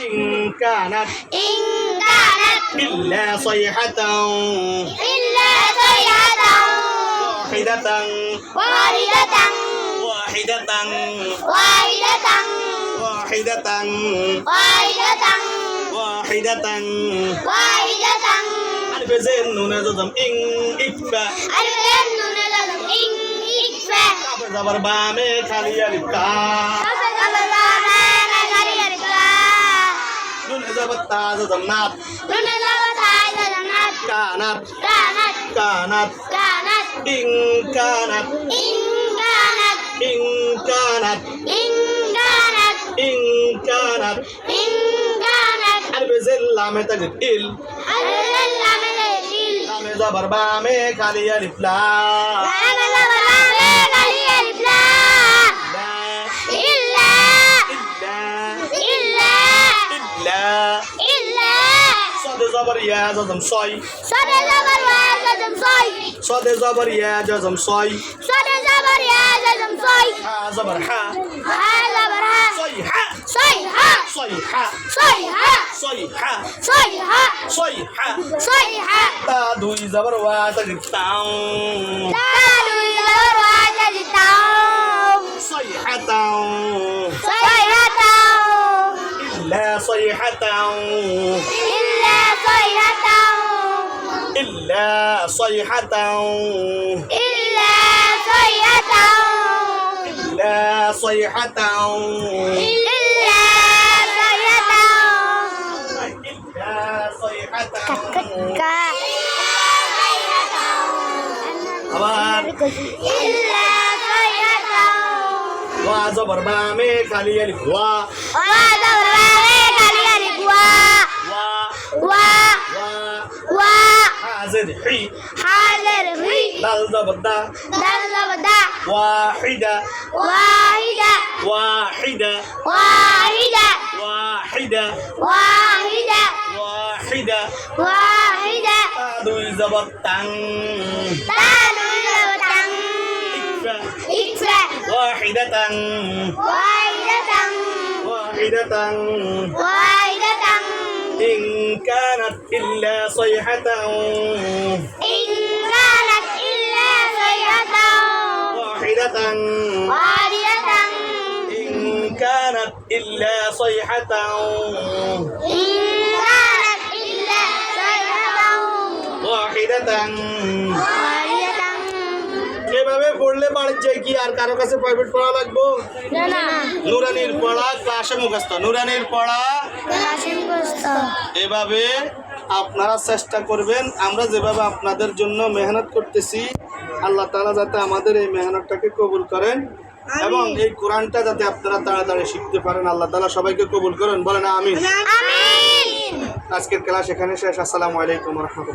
إن كانت إن كانت إلا صيحة إلا صيحة واحدة واحدة واحدة واحدة واحدة واحدة واحدة واحدة ألف زين نون زم إن إكفى ألف نون لازم إن إكفى نزبت تعز زمنات نزبت تعز زمنات كانت كانت كانت كانت إن كانت إن كانت إن كانت إن صاد زبر يا جزم صاي صاد زبر يا جزم صاي ها زبر ها صي ها صي ها صي ها صي ها تا دوي زبر وا تجد تاو صيحة إلا صيحة إلا صيحة. إلا صيحة. إلا صيحة. إلا صيحة. إلا صيحة. إلا صيحة. وزبر بامي خليل هو. وزبر حاضر حي حاضر حي دال زبدا دال زبدا واحدة واحدة واحدة واحدة واحدة واحدة واحدة واحدة تادوي زبطان تادوي زبطان اكفى اكفى واحدة واحدة واحدة واحدة إن إن كانت إلا صيحة إن كانت إلا صيحة واحدة. واحدة. إن كانت إلا صيحة إن كانت إلا صيحة واحدة. واحدة. এভাবে পড়লে বাড়ির যাই কি আর কারও কাছে প্রাইভেট পড়া লাগবো? নুরানির পড়া ক্লাসে মুখস্থ। নুরানির পড়া এভাবে আপনারা চেষ্টা করবেন। আমরা যেভাবে আপনাদের জন্য মেহনত করতেছি আল্লাহ তালা যাতে আমাদের এই মেহনতটাকে কবুল করেন এবং এই কোরআনটা যাতে আপনারা তাড়াতাড়ি শিখতে পারেন। আল্লাহ তালা সবাইকে কবুল করেন। বলেন আমি আজকের ক্লাস এখানে শেষ। আসসালামু আলাইকুম রহমতুল